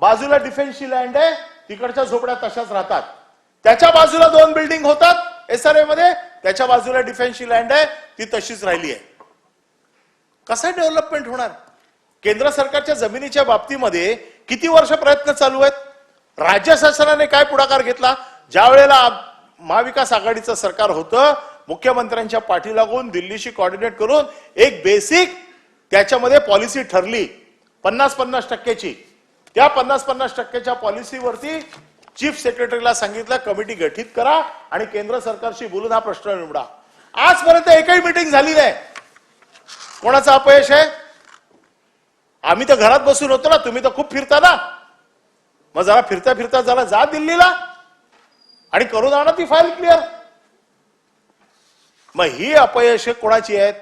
बाजूला डिफेन्सची लँड आहे तिकडच्या झोपड्या तशाच राहतात. त्याच्या बाजूला दोन बिल्डिंग होतात एसआरए मध्ये त्याच्या बाजूला डिफेन्सची लँड आहे ती तशीच राहिली आहे. कसं डेव्हलपमेंट होणार? केंद्र सरकारच्या जमिनीच्या बाबतीमध्ये किती वर्ष प्रयत्न चालू आहेत? राज्य शासनाने काय पुढाकार घेतला? ज्या वेळेला महाविकास आघाडीचं सरकार होतं मुख्यमंत्र्यांच्या पाठी लागून दिल्लीशी कॉर्डिनेट करून एक बेसिक त्याच्यामध्ये पॉलिसी ठरली. पन्नास पन्नास टक्क्याची. त्या पन्नास पन्नास टक्क्याच्या पॉलिसीवरती चीफ सेक्रेटरीला सांगितलं कमिटी गठीत करा आणि केंद्र सरकारशी बोलून हा प्रश्न निवडा. आजपर्यंत एकही मिटिंग झाली नाही. कोणाचं अपयश आहे? आम्ही तर घरात बसून होतो ना तुम्ही तर खूप फिरता ना. मग जरा फिरता फिरता जरा जा दिल्लीला आणि करून आणा ती फाईल क्लिअर मग ही अपयश कोणाची आहेत?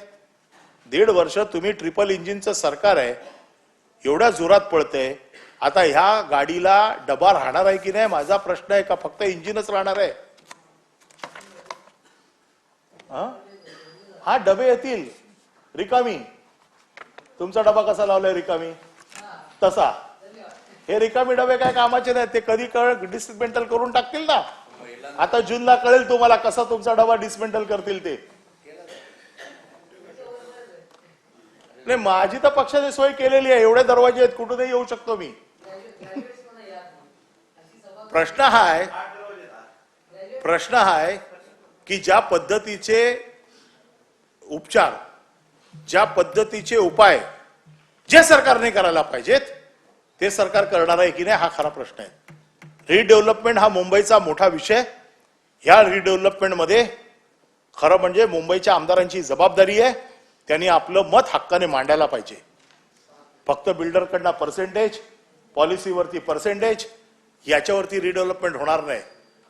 दीड वर्ष तुम्ही ट्रिपल इंजिनचं सरकार आहे. एवढ्या जोरात पळतंय. आता ह्या गाडीला डबा राहणार आहे की नाही माझा प्रश्न आहे का? फक्त इंजिनच राहणार आहे. हा? हा डबे येतील. रिकामी. तुमचा डबा कसा लावलाय रिकामी? तसा. हे रिकामी डबे काय कामाचे नाहीत ते कधी कळ डिसमेंटल करून टाकतील ना? आता जूनला कळेल तुम्हाला कसा तुमचा डबा डिसमेंटल करतील ते. नाही माझी तर पक्षाने सोय केलेली आहे. एवढे दरवाजे आहेत कुठूनही येऊ शकतो मी. प्रश्न हा आहे प्रश्न हा आहे की ज्या पद्धतीचे उपचार ज्या पद्धतीचे उपाय जे सरकारने करायला पाहिजेत ते सरकार करणार आहे की नाही हा खरा प्रश्न आहे. रिडेव्हलपमेंट हा मुंबईचा मोठा विषय. ह्या रिडेव्हलपमेंटमध्ये खरं म्हणजे मुंबईच्या आमदारांची जबाबदारी आहे. त्यांनी आपलं मत हक्काने मांडायला पाहिजे. फक्त बिल्डरकडनं पर्सेंटेज पॉलिसीवरती पर्सेंटेज याच्यावरती रिडेव्हलपमेंट होणार नाही.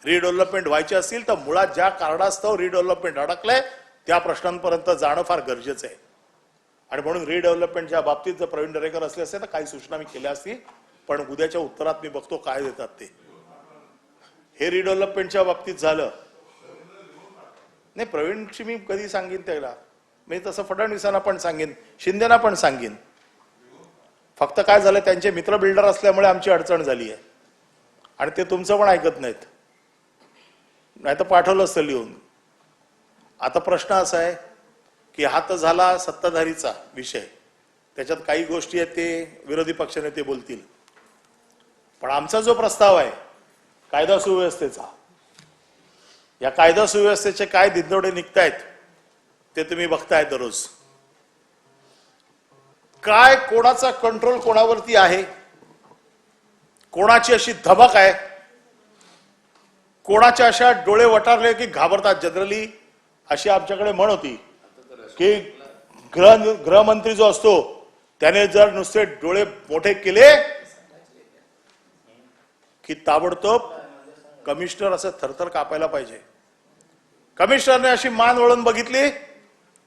रिडेव्हलपमेंट व्हायची असेल तर मुळात ज्या कारणास्तव रिडेव्हलपमेंट अडकलंय त्या प्रश्नांपर्यंत जाणं फार गरजेचं आहे. आणि म्हणून रिडेव्हलपमेंटच्या बाबतीत जर प्रवीण दरेकर असले असते तर काही सूचना मी केल्या असतील पण उद्याच्या उत्तरात मी बघतो काय देतात ते. हे रिडेव्हलपमेंटच्या बाबतीत झालं. नाही प्रवीणशी मी कधी सांगेन त्याला? मी तसं फडणवीसांना पण सांगेन शिंदेना पण सांगेन. फक्त काय झालं त्यांचे मित्र बिल्डर असल्यामुळे आमची अडचण झाली आहे. आणि ते तुमचं पण ऐकत नाहीत. नाही तर पाठवलं असतं लिहून. आता प्रश्न असा आहे की हा तर झाला सत्ताधारीचा विषय. त्याच्यात काही गोष्टी आहेत ते विरोधी पक्षनेते बोलतील. पण आमचा जो प्रस्ताव आहे कायदा सुव्यवस्थेचा या कायदा सुव्यवस्थेचे काय दिंदोडे निघतायत ते तुम्ही बघताय दररोज. काय कोणाचा कंट्रोल कोणावरती आहे? कोणाची अशी धमक आहे? कोणाच्या अशा डोळे वटारले की घाबरतात? जनरली अशी आमच्याकडे म्हण होती की ग्रह गृहमंत्री जो असतो त्याने जर नुसते डोळे मोठे केले की ताबडतोब कमिशनर असं थरथर कापायला पाहिजे. कमिशनरने अशी मान वळून बघितली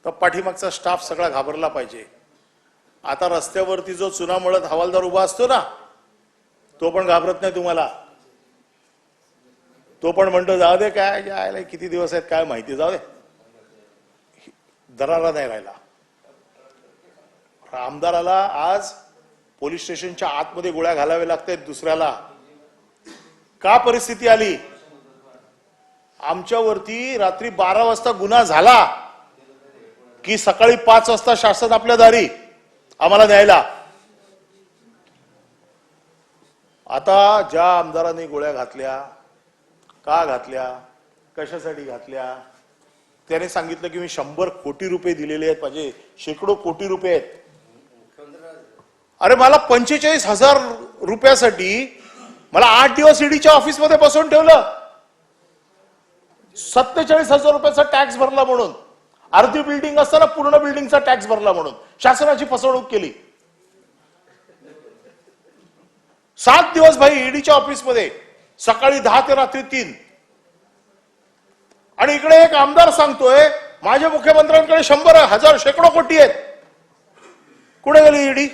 तर पाठीमागचा स्टाफ सगळा घाबरला पाहिजे. आता रस्त्यावरती जो चुना मळत हवालदार उभा असतो ना तो पण घाबरत नाही तुम्हाला. तो पण म्हणतो जाऊ दे काय यायला किती दिवस आहेत काय माहिती जाऊ दे. दरारा नाही राहिला. आमदाराला आज पोलीस स्टेशनच्या आतमध्ये गोळ्या घालाव्या लागतात दुसऱ्याला. का परिस्थिती आली? आमच्यावरती रात्री बारा वाजता गुन्हा झाला. की सकाळी पाच वाजता शासन आपल्या दारी आम्हाला न्यायला. आता ज्या आमदारांनी गोळ्या घातल्या का घातल्या कशासाठी घातल्या त्याने सांगितलं की मी शंभर कोटी रुपये दिलेले आहेत माझे शेकडो कोटी रुपये आहेत. अरे मला पंचेचाळीस हजार रुपयासाठी मला आठ दिवस ईडीच्या ऑफिसमध्ये बसवून ठेवलं. सत्तेचाळीस हजार रुपयाचा टॅक्स भरला म्हणून. अर्धी बिल्डिंग असताना पूर्ण बिल्डिंगचा टॅक्स भरला म्हणून. शासनाची फसवणूक केली. सात दिवस भाई ईडीच्या ऑफिसमध्ये सकाळी दहा ते रात्री तीन. आणि इकडे एक आमदार सांगतोय माझ्या मुख्यमंत्र्यांकडे शंभर हजार शेकडो कोटी आहेत. कुठे गेली ईडी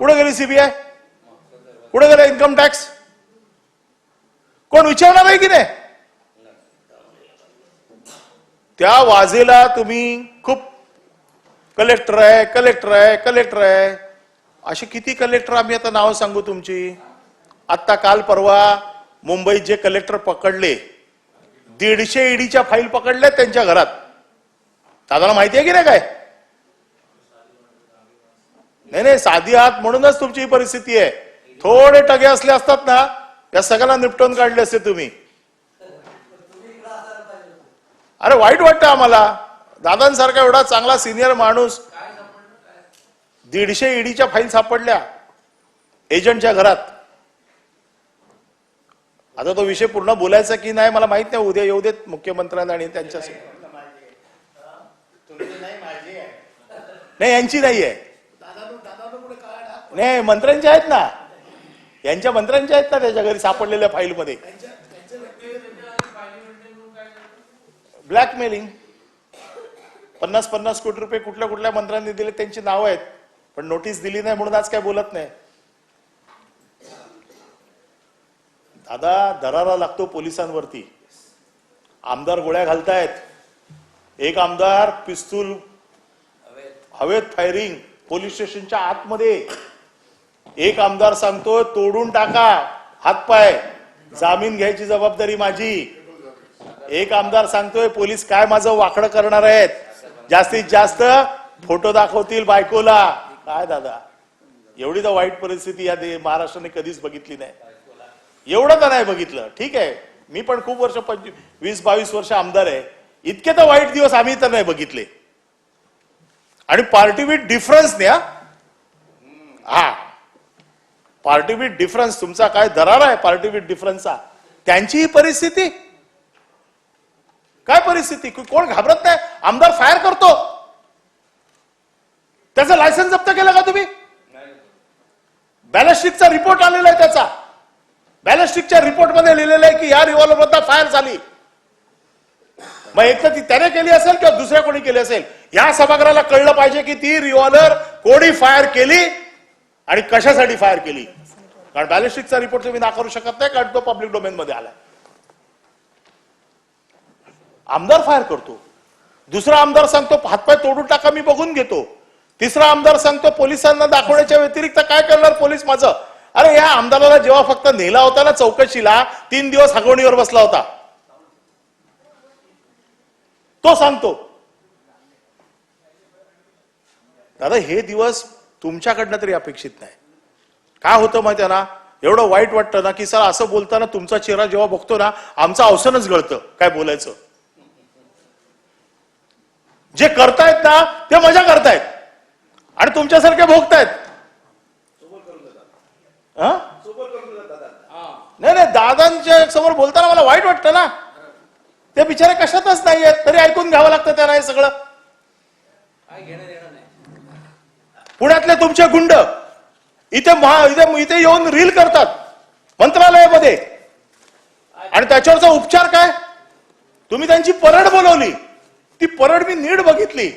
कुठे गेली सीबीआय कुठे गेला इन्कम टॅक्स कोण विचारणार आहे की नाही? त्या वाजेला तुम्ही खूप कलेक्टर आहे कलेक्टर आहे कलेक्टर आहे. अशी किती कलेक्टर आम्ही आता नावं सांगू तुमची? आत्ता काल परवा मुंबईत जे कलेक्टर पकडले दीडशे ईडीच्या फाईल पकडल्या त्यांच्या घरात. दादाला माहिती आहे की नाही काय? नाही नाही साधी आहात म्हणूनच तुमची ही परिस्थिती आहे. थोडे टगे असले असतात ना या सगळ्यांना निपटून काढले असते तुम्ही. अरे वाईट वाटतं आम्हाला. दादांसारखा एवढा चांगला सिनियर माणूस दीडशे ईडीच्या फाईल सापडल्या एजंटच्या घरात. आता तो विषय पूर्ण बोलायचा की नाही मला माहीत नाही. उद्या येऊ देत मुख्यमंत्र्यांना आणि त्यांच्या नाही यांची नाही आहे. नाही मंत्र्यांच्या आहेत ना. यांच्या मंत्र्यांच्या आहेत ना त्याच्या घरी सापडलेल्या फाईलमध्ये ब्लॅकमेलिंग. पन्नास पन्नास कोटी रुपये कुठल्या कुठल्या मंत्र्यांनी दिले त्यांची नावं आहेत. पण नोटीस दिली नाही म्हणून आज काय बोलत नाही. दादा दरारा लागतो पोलिसांवरती. आमदार गोळ्या घालतायत. एक आमदार पिस्तूल हवेत फायरिंग पोलीस स्टेशनच्या आतमध्ये. एक आमदार सांगतोय तोडून टाका हातपाय. जामीन घ्यायची जबाबदारी माझी. एक आमदार सांगतोय पोलीस काय माझं वाकडं करणार आहेत? जास्तीत जास्त फोटो दाखवतील बायकोला. काय दादा? एवढी तर वाईट परिस्थिती या महाराष्ट्राने कधीच बघितली नाही. एवढं तर नाही बघितलं. ठीक आहे. मी पण खूप वर्ष पंचवीस वीस बावीस वर्ष आमदार आहे. इतके तर वाईट दिवस आम्ही तर नाही बघितले. आणि पार्टी विथ डिफरन्स द्या हा? पार्टी विथ डिफरन्स तुमचा काय दरार आहे पार्टी विथ डिफरन्सचा? त्यांची ही परिस्थिती काय परिस्थिती? कोण घाबरत नाही? आमदार फायर करतो. त्याचं लायसन्स जप्त केलं का तुम्ही? बॅलिस्टिकचा रिपोर्ट आलेला आहे त्याचा. बॅलस्टिकच्या रिपोर्टमध्ये लिहिलेलं आहे की या रिव्हॉल्वर मधला फायर झाली. मग एक तर ती त्याने केली असेल किंवा दुसऱ्या कोणी केली असेल? या सभागृहाला कळलं पाहिजे की ती रिव्हॉल्वर कोणी फायर केली आणि कशासाठी फायर केली? कारण बॅलिस्टिकचा रिपोर्ट तुम्ही नाकारू शकत नाही कारण तो पब्लिक डोमेन मध्ये आलाय. आमदार फायर करतो. दुसरा आमदार सांगतो हातपाय तोडून टाका मी बघून घेतो. तिसरा आमदार सांगतो पोलिसांना दाखवण्याच्या व्यतिरिक्त काय करणार पोलीस माझं? अरे या आमदाराला जेव्हा फक्त नेला होता ना चौकशीला तीन दिवस हगवणीवर बसला होता. तो सांगतो दादा हे दिवस तुमच्याकडनं तरी अपेक्षित नाही. काय होतं माहिती आहे ना? एवढं वाईट वाटतं ना की सर असं बोलताना तुमचा चेहरा जेव्हा बघतो ना आमचं अवसनच गळतं काय बोलायचं. जे करतायत ना ते मजा करतायत. आणि तुमच्यासारखे भोगतायत. नाही नाही दादांच्या समोर बोलताना मला वाईट वाटतं ना. ते बिचारे कशातच नाहीयेत तरी ऐकून घ्यावं लागतं त्यांना हे सगळं. पुण्यातले तुमचे गुंड इथे महा इथे इथे येऊन रील करतात मंत्रालयामध्ये. आणि त्याच्यावरचा उपचार काय? तुम्ही त्यांची परड बोलवली. ती परड मी नीट बघितली.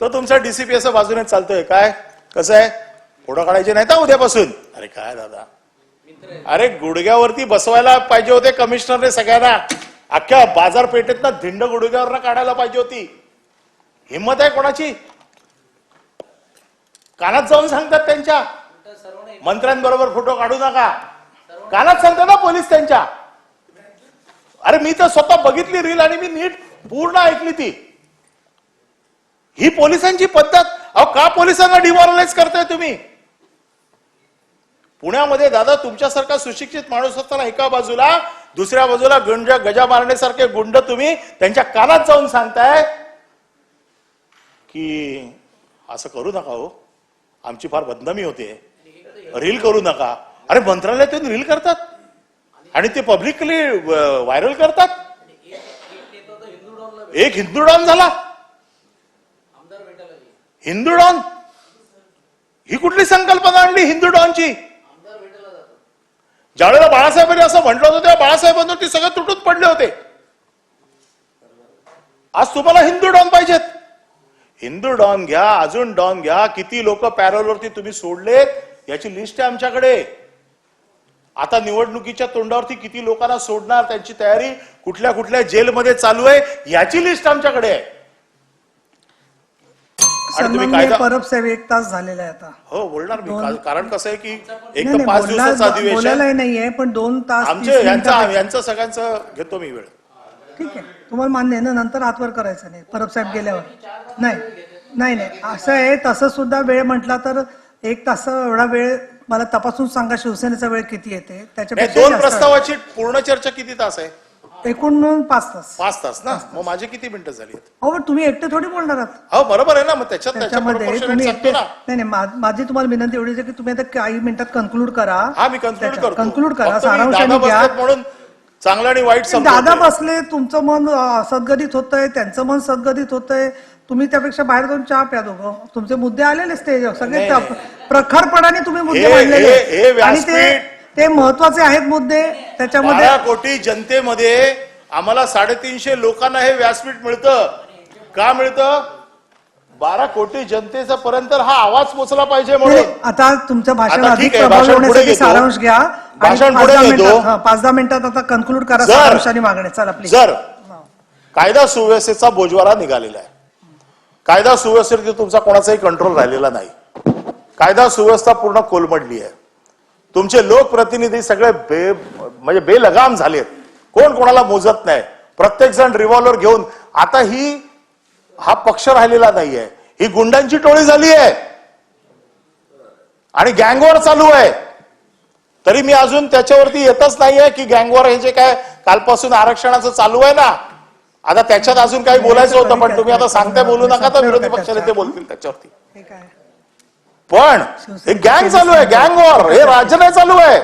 तर तुमचा डीसीपी असं बाजूने चालतोय. काय? कसं आहे? फोटो काढायचे नाही तर उद्यापासून. अरे काय दादा? अरे गुडघ्यावरती बसवायला पाहिजे होते कमिशनरने सगळ्यांना. अख्ख्या बाजारपेठेत ना धिंड गुडघ्यावर काढायला पाहिजे होती. हिंमत आहे कोणाची? कानात जाऊन सांगतात त्यांच्या. मंत्र्यांबरोबर फोटो काढू नका. कानात सांगतात ना पोलीस त्यांच्या. अरे मी तर स्वतः बघितली रील आणि मी नीट पूर्ण ऐकली ती. ही पोलिसांची पद्धत. अहो का पोलिसांना डिमॉरलाइज करताय तुम्ही? पुण्यामध्ये दादा तुमच्यासारखा सुशिक्षित माणूस असताना एका बाजूला दुसऱ्या बाजूला गंज गजा मारण्यासारखे गुंड तुम्ही त्यांच्या कानात जाऊन सांगताय की असं करू नका हो. आमची फार बदनामी होते. रील करू नका. अरे मंत्रालयातून रील करतात. आणि ते पब्लिकली व्हायरल करतात. एक हिंदू डॉन झाला. हिंदू डॉन ही कुठली संकल्पना आणली हिंदू डॉनची ज्यावेळेला बाळासाहेबांनी असं म्हटलं होतं तेव्हा बाळासाहेबांवरती सगळे तुटून पडले होते. आज तुम्हाला हिंदू डॉन पाहिजेत. हिंदू डॉन घ्या अजून डॉन घ्या किती लोक पॅरोलवरती तुम्ही सोडलेत याची लिस्ट आहे आमच्याकडे. आता निवडणुकीच्या तोंडावरती किती लोकांना सोडणार त्यांची तयारी कुठल्या कुठल्या जेलमध्ये चालू आहे याची लिस्ट आमच्याकडे आहे. तुम्ही कायदा परब साहेब एक तास झालेला आहे आता. हो बोलणार मी. कारण कसं आहे की एक तर पाच दिवसाचं अधिवेशन नाहीये पण दोन तास आमचे तीस यांचा मिनिटं- यांचं सगळ्यांचं घेतो मी वेळ. ठीक आहे. तुम्हाला मान्य आहे ना? नंतर आतवर करायचं नाही. परब साहेब गेल्यावर. नाही. नाही नाही. असं आहे तसं सुद्धा वेळ म्हटला तर एक तास एवढा वेळ मला तपासून सांगा शिवसेनेचा वेळ किती येते? नाही त्याच्यापेक्षा दोन जास्त आहे. प्रस्तावाची पूर्ण चर्चा किती तास आहे? एकूण मिळून पाच तास. पाच तास ना? मग माझे किती मिनिटं झाली आहेत? हो पण तुम्ही एकटे थोडी बोलणार आहात. हो बरोबर आहे ना. मग त्याच्यात त्याच्या त्याच्यामध्ये proportionate तुम्ही सांगतो एकटे ना नाही नाही मा- माझी तुम्हाला विनंती एवढीच आहे की तुम्ही आता काही मिनिटात कन्क्लूड करा. हा मी कन्क्लूड करतो. करा फक्त मी सारांशाने दादा घ्या. म्हणून चांगलं आणि वाईट दादा बसले तुमचं मन अं, सद्गदित होतंय त्यांचं मन सद्गदित होतंय. तुम्ही त्यापेक्षा बाहेर जाऊन चहा प्या दोघं. तुमचे मुद्दे आलेले स्टेजवर सगळे त्या- प्रखरपणाने तुम्ही मुद्दे हे- मांडलेले हे- हे आहेत. आणि ते व्यासपीठ- ते महत्त्वाचे आहेत मुद्दे त्याच्यामध्ये कोटी जनतेमध्ये आम्हाला साडेतीनशे लोकांना हे व्यासपीठ मिळतं. का मिळतं? बारा कोटी जनतेचा पर्यंत हा आवाज पोचला पाहिजे म्हणून. आता तुमचं भाषण आता अधिक ठीक आहे, प्रभावी भाषण पुढे होण्यासाठी घेतो. सारांश घ्या. आणि भाषण पाच पुढे दहा घेतो. मिनिटात हा, पाच दहा मिनिटात आता कन्क्लूड करा जर- सारांशाने मागणे चला प्लीज जर कायदा सुव्यवस्थेचा बोजवारा निघालेला आहे. कायदा सुव्यवस्थेवरती तुमचा कोणाचाही कंट्रोल राहिलेला नाही. कायदा सुव्यवस्था पूर्ण कोलमडली आहे. तुमचे लोकप्रतिनिधी सगळे बे म्हणजे बेलगाम झालेत. कोण कोणाला मोजत नाही. प्रत्येक जण रिव्हॉल्वर घेऊन आता ही हा पक्ष राहिलेला नाहीये. ही गुंडांची टोळी झाली आहे. आणि गँगवॉर चालू आहे. तरी मी अजून त्याच्यावरती येतच नाहीये की गँगवॉर हे जे काय कालपासून आरक्षणाचं चालू आहे ना आता त्याच्यात अजून काही बोलायचं होतं पण तुम्ही आता सांगताय बोलू नका तर विरोधी पक्षाने ते बोलतील त्याच्यावरती. पण हे गँग चालू आहे गँग वॉर हे राज्य नाही चालू आहे.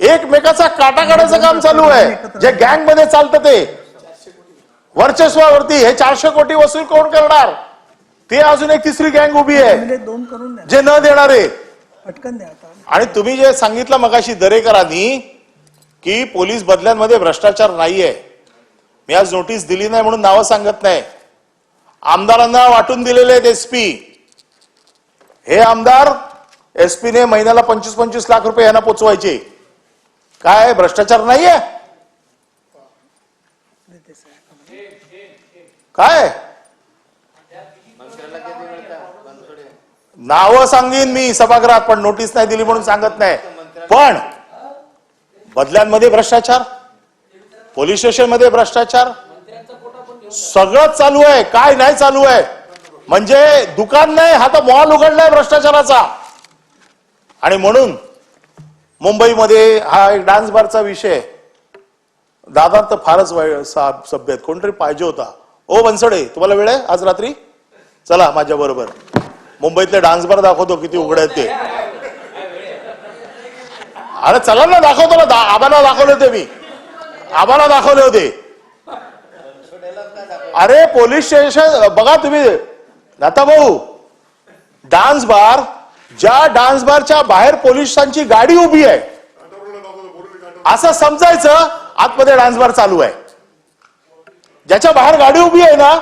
एकमेकाचा काटा काढायचं काम चालू आहे. जे गँगमध्ये चालतं ते. वर्चस्वावरती हे चारशे कोटी वसूल कोण करणार? ते अजून एक तिसरी गँग उभी आहे. म्हणजे जे न देणारे. पटकन आणि तुम्ही जे सांगितलं मगाशी दरेकरांनी की पोलीस बदल्यांमध्ये भ्रष्टाचार नाहीये. मी आज नोटीस दिली नाही म्हणून नावं सांगत नाही. आमदारांना वाटून दिलेले आहेत एसपी हे आमदार एसपीने महिन्याला पंचवीस पंचवीस लाख रुपये यांना पोचवायचे. काय भ्रष्टाचार नाहीये? काय? नाव सांगेन मी सभागृहात पण नोटीस नाही दिली म्हणून सांगत नाही. पण बदल्यांमध्ये भ्रष्टाचार पोलीस स्टेशनमध्ये भ्रष्टाचार सगळं चालू आहे. काय नाही चालू आहे? म्हणजे दुकान नाही हा तर मॉल उघडलाय भ्रष्टाचाराचा. आणि म्हणून मुंबईमध्ये हा एक डान्स बारचा विषय. दादा तर फारच वाईट सभ्य आहेत. कोणतरी पाहिजे होता. ओ बनसडे तुम्हाला वेळ आहे आज रात्री? चला माझ्या बरोबर. मुंबईतले डान्स बार दाखवतो किती उघड आहेत ते. अरे चला ना दाखवतो ना. दा- आबाला दाखवले होते मी. आबाला दाखवले होते. अरे पोलीस स्टेशन बघा तुम्ही. नाता भाऊ डान्स बार ज्या डान्स बारच्या बाहेर पोलिसांची गाडी उभी आहे असं समजायचं आतमध्ये डान्स बार चालू आहे. ज्याच्या बाहेर गाडी उभी आहे ना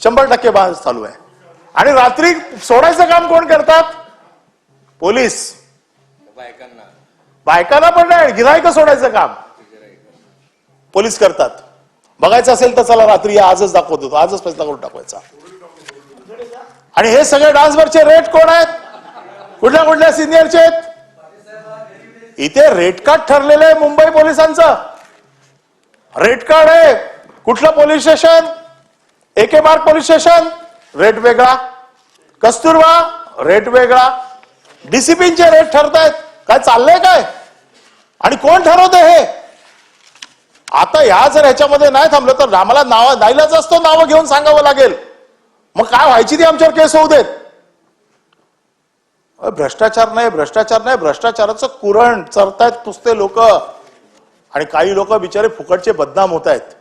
शंभर टक्के डान्स चालू आहे. आणि रात्री सोडायचं काम कोण करतात? पोलीस. बायकांना बायकांना पण नाही गिरायक सोडायचं काम. पोलीस करतात. बघायचं असेल तर चला रात्री आजच आजच दाखवतो आजच फैसला करून टाकवायचा. आणि हे सगळे डान्सवरचे रेट कोण आहेत? कुठल्या कुठल्या सिनियरचे आहेत? इथे रेट कार्ड ठरलेलं आहे मुंबई पोलिसांचं. रेट कार्ड आहे. कुठलं पोलीस स्टेशन एके मार्क पोलीस स्टेशन रेट वेगळा. कस्तुरबा? रेट वेगळा. डिसिप्लिनचे रेट ठरतायत. काय चाललंय काय? आणि कोण ठरवतं हे? आता या जर ह्याच्यामध्ये नाही थांबलं तर आम्हाला नाव नाईलाच असतो नावं घेऊन सांगावं लागेल. मग काय व्हायची ती आमच्यावर केस होऊ देत? अरे भ्रष्टाचार नाही भ्रष्टाचार नाही भ्रष्टाचाराचं कुरण चरतायत पुसते लोक. आणि काही लोक बिचारे फुकटचे बदनाम होत आहेत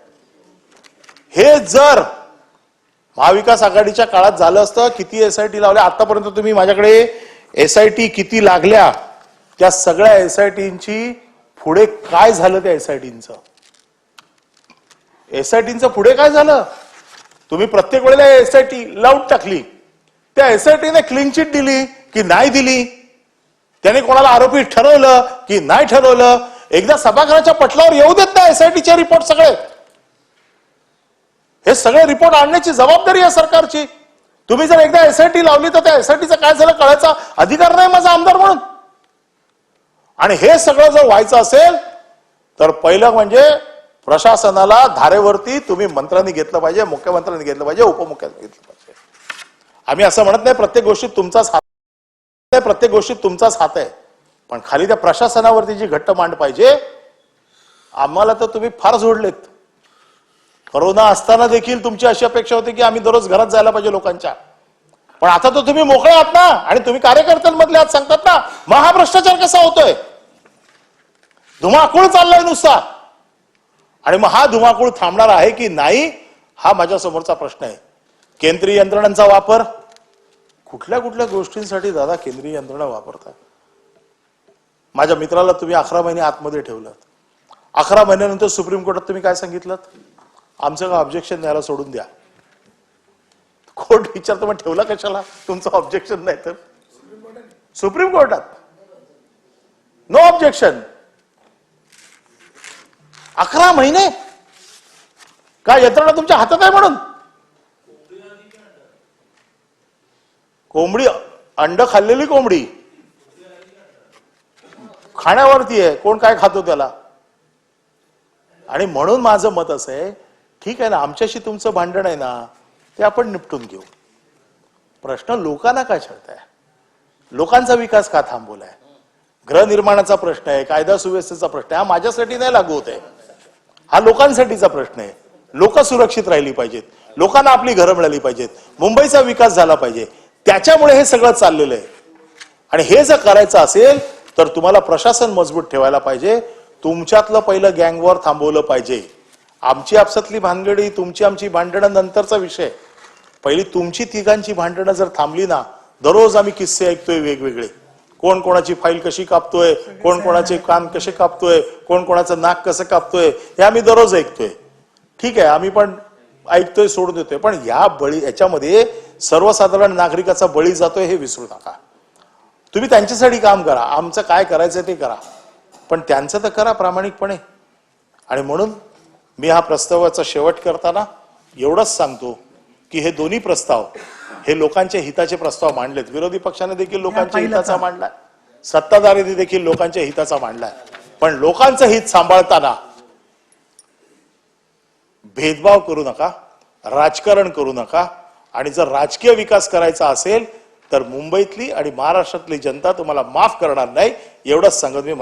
हे जर महाविकास आघाडीच्या काळात झालं असतं किती एसआयटी लावल्या आतापर्यंत तुम्ही माझ्याकडे एसआयटी किती लागल्या त्या सगळ्या एसआयटींची पुढे काय झालं त्या एसआयटींचं एसआयटींचं पुढे काय झालं? तुम्ही प्रत्येक वेळेला एस आय टी लावून टाकली. त्या एस आय टीने क्लीन चिट दिली की नाही दिली? त्याने कोणाला आरोपी ठरवलं की नाही ठरवलं? एकदा सभागृहाच्या पटलावर येऊ देत नाही एसआयटीचे रिपोर्ट सगळे. हे सगळे रिपोर्ट आणण्याची जबाबदारी आहे सरकारची. तुम्ही जर एकदा एसआयटी लावली तर त्या एसआयटीचं काय झालं कळायचा अधिकार नाही माझा आमदार म्हणून. आणि हे सगळं जर व्हायचं असेल तर पहिलं म्हणजे प्रशासनाला धारेवरती तुम्ही मंत्र्यांनी घेतलं पाहिजे मुख्यमंत्र्यांनी घेतलं पाहिजे उपमुख्यमंत्र्यांनी घेतलं पाहिजे. आम्ही असं म्हणत नाही प्रत्येक गोष्टीत तुमचाच हात नाही, प्रत्येक गोष्टीत तुमचाच हात आहे. पण खाली त्या प्रशासनावरती जी घट्ट मांड पाहिजे आम्हाला तर तुम्ही फार जोडलेत. करोना असताना देखील तुमची अशी अपेक्षा होती की आम्ही दररोज घरात जायला पाहिजे लोकांच्या. पण आता तर तुम्ही मोकळे आहात ना आणि तुम्ही कार्यकर्त्यांमधले आहात सांगतात ना मग हा भ्रष्टाचार कसा होतोय? धुमाकूळ चाललाय नुसता. आणि मग हा धुमाकूळ थांबणार आहे की नाही हा माझ्या समोरचा प्रश्न आहे. केंद्रीय यंत्रणांचा वापर? कुठल्या कुठल्या गोष्टींसाठी दादा केंद्रीय यंत्रणा वापरतात? माझ्या मित्राला तुम्ही अकरा महिने आतमध्ये ठेवलं अकरा महिन्यानंतर सुप्रीम कोर्टात तुम्ही काय सांगितलं आमचं का ऑब्जेक्शन द्यायला सोडून द्या. कोर्ट विचारतो मग ठेवला कशाला? तुमचं ऑब्जेक्शन नाही तर. सुप्रीम कोर्टात. नो ऑब्जेक्शन अकरा महिने? काय यंत्रणा तुमच्या हातात आहे म्हणून? कोंबडी अंड खाल्लेली कोंबडी. खाण्यावरती आहे. कोण काय खातो त्याला? आणि म्हणून माझं मत असं आहे ठीक आहे ना आमच्याशी तुमचं भांडण आहे ना ते आपण निपटून घेऊ. प्रश्न लोकांना काय छळताय? लोकांचा विकास का थांबवलाय? गृहनिर्माणाचा प्रश्न आहे कायदा सुव्यवस्थेचा प्रश्न आहे हा माझ्यासाठी नाही लागू होत आहे. हा लोकांसाठीचा प्रश्न आहे. लोक सुरक्षित राहिली पाहिजेत. लोकांना आपली घरं मिळाली पाहिजेत. मुंबईचा विकास झाला पाहिजे. त्याच्यामुळे हे सगळं चाललेलं आहे. आणि हे जर करायचं असेल तर तुम्हाला प्रशासन मजबूत ठेवायला पाहिजे. तुमच्यातलं पहिलं गँगवॉर थांबवलं पाहिजे. आमची आपसातली भानगडी तुमची आमची भांडणं नंतरचा विषय. पहिली तुमची तिघांची भांडणं जर थांबली ना दररोज आम्ही किस्से ऐकतोय वेगवेगळे. कोण कोणाची फाईल कशी कापतोय कोण कोणाचे कान कसे कापतोय कोण कोणाचं नाक कसं कापतोय हे आम्ही दररोज ऐकतोय. ठीक आहे आम्ही पण ऐकतोय सोडून देतोय पण या बळी याच्यामध्ये सर्वसाधारण नागरिकाचा बळी जातोय हे विसरू नका. तुम्ही त्यांच्यासाठी काम करा आमचं काय करायचं ते करा. पण त्यांचं तर करा प्रामाणिकपणे. आणि म्हणून मी हा प्रस्तावाचा शेवट करताना एवढंच सांगतो की हे दोन्ही प्रस्ताव हे लोकांच्या हिताचे प्रस्ताव मांडलेत. विरोधी पक्षाने देखील लोकांच्या हिताचा का? मांडलाय सत्ताधाऱ्यांनी देखील लोकांच्या हिताचा मांडलाय. पण लोकांचं हित सांभाळताना भेदभाव करू नका राजकारण करू नका. आणि जर राजकीय विकास करायचा असेल तर मुंबईतली आणि महाराष्ट्रातली जनता तुम्हाला माफ करणार नाही एवढंच सांगत मी